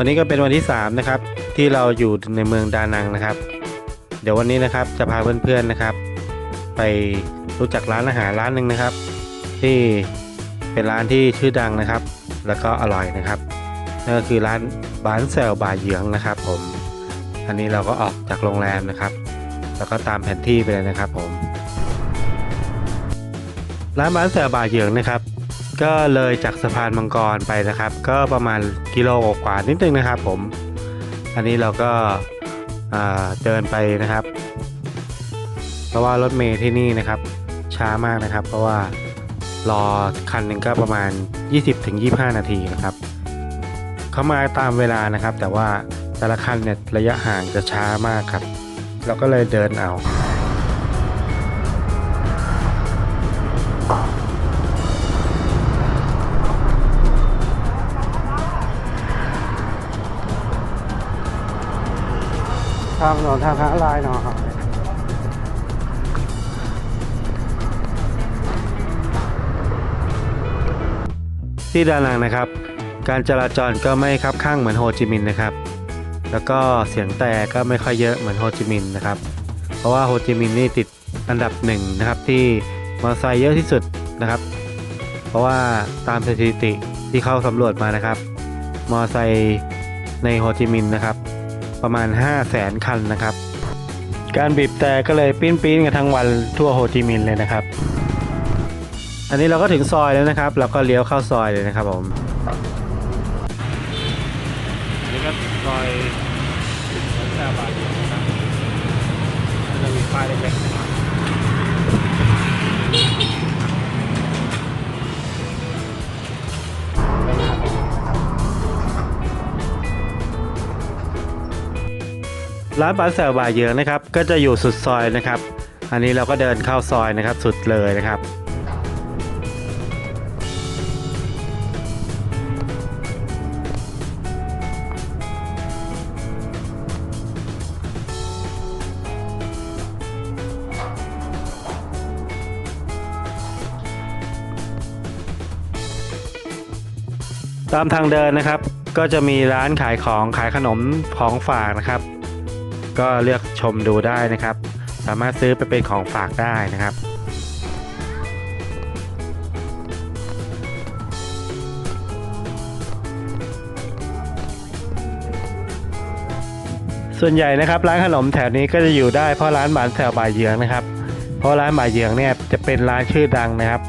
วันนี้ก็เป็นวันที่ 3 นะครับ ที่เราอยู่ในเมืองดานังนะครับ เดี๋ยววันนี้นะครับจะพาเพื่อนๆนะครับ ไปรู้จักร้านอาหารร้านหนึ่งนะครับ ที่เป็นร้านที่ชื่อดังนะครับ แล้วก็อร่อยนะครับนั่นก็คือร้านบานแซลบาเหยืองนะครับ ผม อันนี้เราก็ออกจากโรงแรมนะครับ แล้วก็ตามแผนที่ไปเลยนะครับผมร้านบานแซลบาเหยืองนะครับ ก็เลยจากสะพานมังกรไปนะครับ ก็ประมาณกิโลกว่านิดนึงนะครับ ผม อันนี้เราก็าเดินไปนะครับ เพราะว่ารถเมล์ที่นี่นะครับ ช้ามากนะครับ เพราะว่ารอคันหนึ่งก็ประมาณ 20-25 นาทีนะครับเขามาตามเวลานะครับ แต่ว่าแต่ละคันเนี่ยระยะห่างจะช้ามากครับ เราก็เลยเดินเอา ทางถนนทางหาลายหน่อยที่ดานังนะครับ การจราจรก็ไม่คับข้างเหมือนโฮจิมินห์นะครับ แล้วก็เสียงแต่ก็ไม่ค่อยเยอะเหมือนโฮจิมินห์นะครับ เพราะว่าโฮจิมินห์นี่ติดอันดับหนึ่งนะครับที่มอเตอร์ไซค์เยอะที่สุดนะครับ เพราะว่าตามสถิติที่เขาสำรวจมานะครับ มอเตอร์ไซค์ในโฮจิมินห์นะครับ ประมาณ 5 0 0แสนคันนะครับ การบีบแต่ก็เลยปิ้นปิ้นกันทั้งวันทั่วโฮจิมินห์เลยนะครับ อันนี้เราก็ถึงซอยแล้วนะครับ เราก็เลี้ยวเข้าซอยเลยนะครับผมนี่ก็ซอยถึงแค่บาทนะครับจะมีป้ายเล็กๆ ร้านปลาแซวบาเยืองนะครับ ก็จะอยู่สุดซอยนะครับ อันนี้เราก็เดินเข้าซอยนะครับสุดเลยนะครับตามทางเดินนะครับ ก็จะมีร้านขายของขายขนมของฝากนะครับ ก็เลือกชมดูได้นะครับ สามารถซื้อไปเป็นของฝากได้นะครับส่วนใหญ่นะครับร้านขนมแถวนี้ก็จะอยู่ได้เพราะร้านบานแซวบายเยืองนะครับ เพราะร้านบายเยืองเนี่ยจะเป็นร้านชื่อดังนะครับ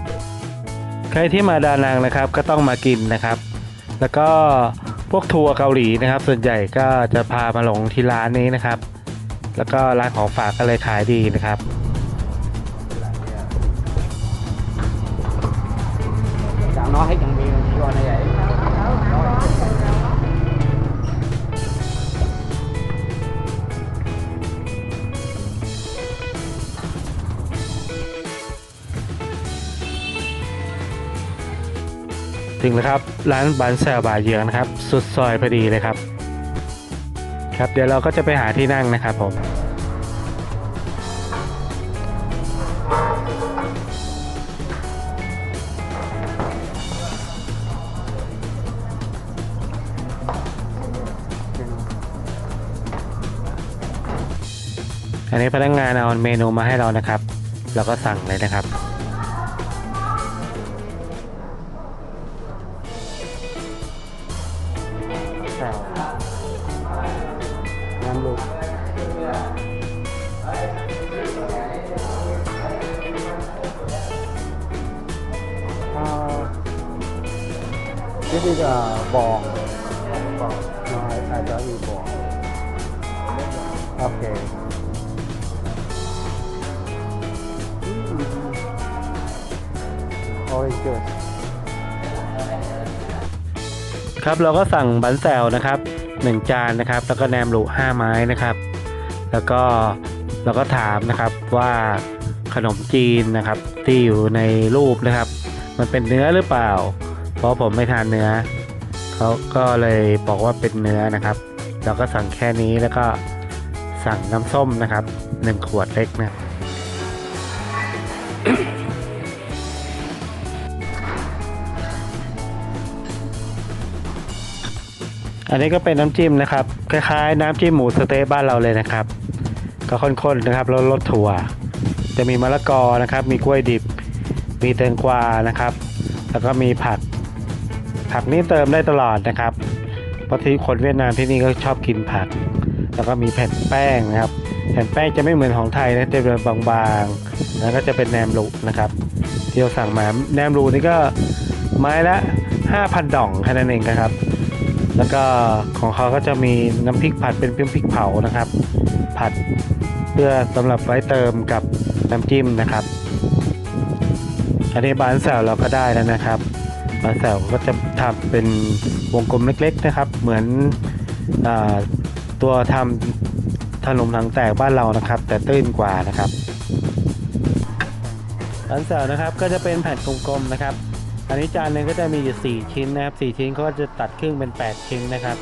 ใครที่มาดานังนะครับก็ต้องมากินนะครับ แล้วก็พวกทัวร์เกาหลีนะครับ ส่วนใหญ่ก็จะพามาลงที่ร้านนี้นะครับ แล้วก็ร้านของฝากก็เลยขายดีนะครับ Chẳng nói hết chẳng bị cho này vậy ถึงแล้วครับ ร้านบานแซวบาเยืองนะครับ สุดซอยพอดีเลยครับ ครับเดี๋ยวเราก็จะไปหาที่นั่งนะครับผมอันนี้พนักงงานเอาเมนูมาให้เรานะครับ เราก็สั่งเลยนะครับแ This is a ball. Ball. No, I, I don't eat ball. Okay. Mm. Orange juice. ครับเราก็สั่งบันแซวนะครับหนึ่งจานนะครับ แล้วก็แหนมหลูห้าไม้นะครับ แล้วก็เราก็ถามนะครับว่าขนมจีนนะครับที่อยู่ในรูปนะครับ มันเป็นเนื้อหรือเปล่า เพราะผมไม่ทานเนื้อเขาก็เลยบอกว่าเป็นเนื้อนะครับ เราก็สั่งแค่นี้แล้วก็สั่งน้ำส้มนะครับหนึ่งขวดเล็กนะอันนี้ก็เป็นน้ำจิ้มนะครับ คล้าย ๆ น้ำจิ้มหมูสเต๊ะบ้านเราเลยนะครับ ก็ข้นๆนะครับแล้วรสถั่ว จะมีมะละกอนะครับ มีกล้วยดิบ มีแตงกวานะครับ แล้วก็มีผัก ผักนี่เติมได้ตลอดนะครับ เพราะที่คนเวียดนามที่นี่ก็ชอบกินผัก แล้วก็มีแผ่นแป้งนะครับ แผ่นแป้งจะไม่เหมือนของไทยนะจะเป็นบางๆ แล้วก็จะเป็นแหนมรุนะครับที่เราสั่งมาแหนมรูนี่ก็ไม้ละ 5,000 ดองแค่นั้นเองนะครับ แล้วก็ของเขาก็จะมีน้ำพริกผัดเป็นพริกเผานะครับ ผัดเพื่อสำหรับไว้เติมกับน้ำจิ้มนะครับอันนี้บานแซวเราก็ได้แล้วนะครับ บานแซวก็จะทำเป็นวงกลมเล็กๆนะครับ เหมือนอตัวทำขนมถังแตกบ้านเรานะครับ แต่ตื้นกว่านะครับบานแซวนะครับก็จะเป็นแผ่นกลมๆนะครับ อันนี้จานหนึ่งก็จะมีอยู่ 4 ชิ้นนะครับ 4 ชิ้นเขาก็จะตัดครึ่งเป็น 8 ชิ้นนะครับ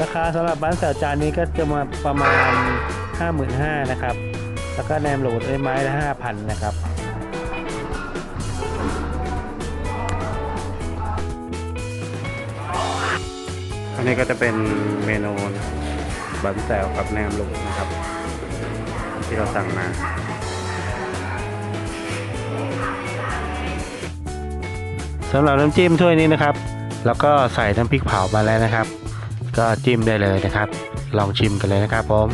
ราคาสำหรับบ้านแซวจานนี้ก็จะมาประมาณ 55,000นะครับ แล้วก็แนมโหลดไม้ละ5,000นะครับ อันนี้ก็จะเป็นเมนูบันแซวกับแหนมลูกนะครับ ที่เราสั่งมาสำหรับน้ำจิ้มถ้วยนี้นะครับ แล้วก็ใส่น้ำพริกเผามาแล้วนะครับ ก็จิ้มได้เลยนะครับ ลองชิมกันเลยนะครับผม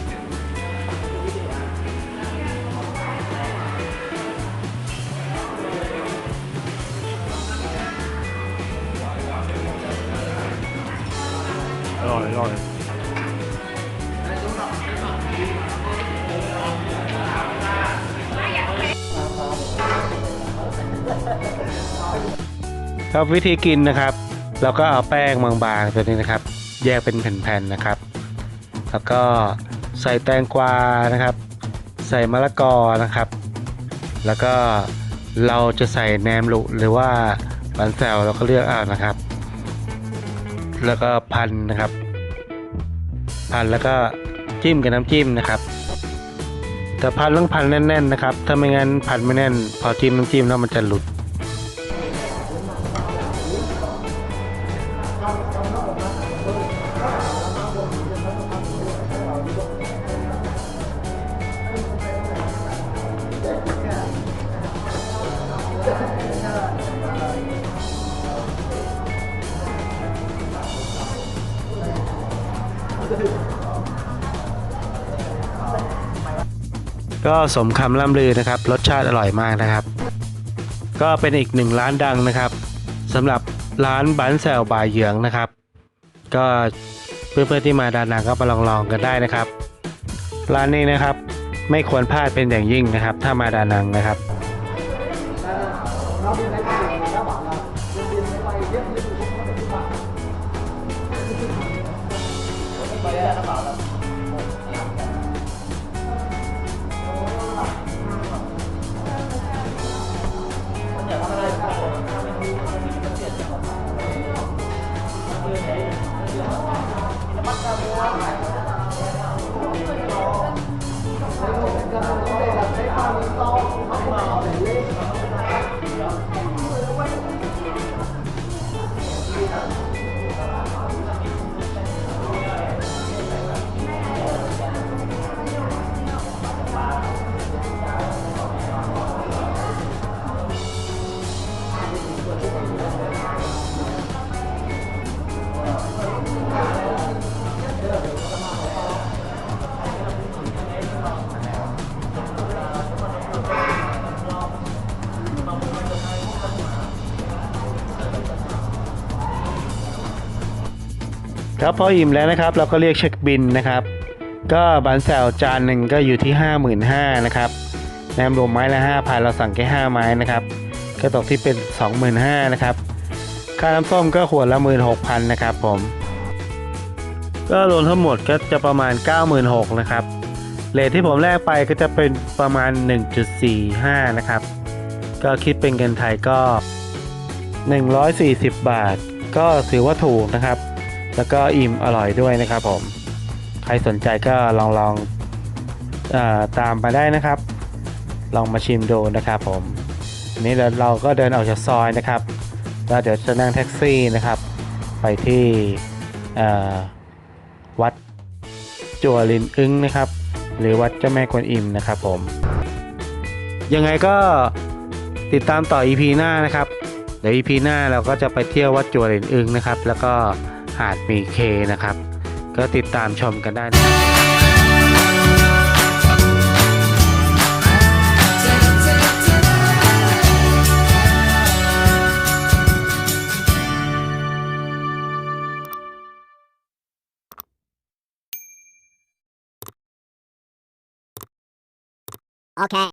ร่อยอร่อยครับวิธีกินนะครับ เราก็เอาแป้งบางๆตัวนี้นะครับ แยกเป็นแผ่นๆนะครับ แล้วก็ใส่แตงกวานะครับ ใส่มะละกอนะครับ แล้วก็เราจะใส่แหนมลุหรือว่าบันแซวเราก็เลือกเอานะครับ แล้วก็พันนะครับ พันแล้วก็จิ้มกับน้ำจิ้มนะครับ แต่พันต้องพันแน่นๆนะครับ ถ้าไม่งั้นพันไม่แน่น พอจิ้มน้ำจิ้มแล้วมันจะหลุด ก็สมคำล่ำลือนะครับ รสชาติอร่อยมากนะครับ ก็เป็นอีกหนึ่งร้านดังนะครับสำหรับร้านบันแซวบายเหยืองนะครับ ก็เพื่อนๆที่มาดานังก็มาลองๆกันได้นะครับ ร้านนี้นะครับไม่ควรพลาดเป็นอย่างยิ่งนะครับ ถ้ามาดานังนะครับ ครับพออิ่มแล้วนะครับ เราก็เรียกเช็คบินนะครับ ก็บันแซวจานหนึ่งก็อยู่ที่ 55,000นะครับแหนมรวมไม้ละ5,000เราสั่งแค่5ไม้นะครับก็ตกที่เป็น 25,000นะครับค่าน้ำส้มก็ขวดละ16,000นะครับผมก็รวมทั้งหมดก็จะประมาณ 96,000นะครับเลทที่ผมแลกไปก็จะเป็นประมาณ 1.45 นะครับ ก็คิดเป็นเงินไทยก็ 140 บาท ก็ถือว่าถูกนะครับ แล้วก็อิ่มอร่อยด้วยนะครับผม ใครสนใจก็ลองลองอตามมาได้นะครับ ลองมาชิมดูนะครับผมนี้เราเราก็เดินออกจากซอยนะครับ แล้วเดี๋ยวจะนั่งแท็กซี่นะครับ ไปที่วัดจัวลินอึ้งนะครับ หรือวัดเจ้าแม่กวนอิมนะครับผม ยังไงก็ติดตามต่อ EP หน้านะครับ เดี๋ยว EP หน้าเราก็จะไปเที่ยววัดจัวลินอึ้งนะครับ แล้วก็ หาดมีเคนะครับ ก็ติดตามชมกันได้นะครับ Okay.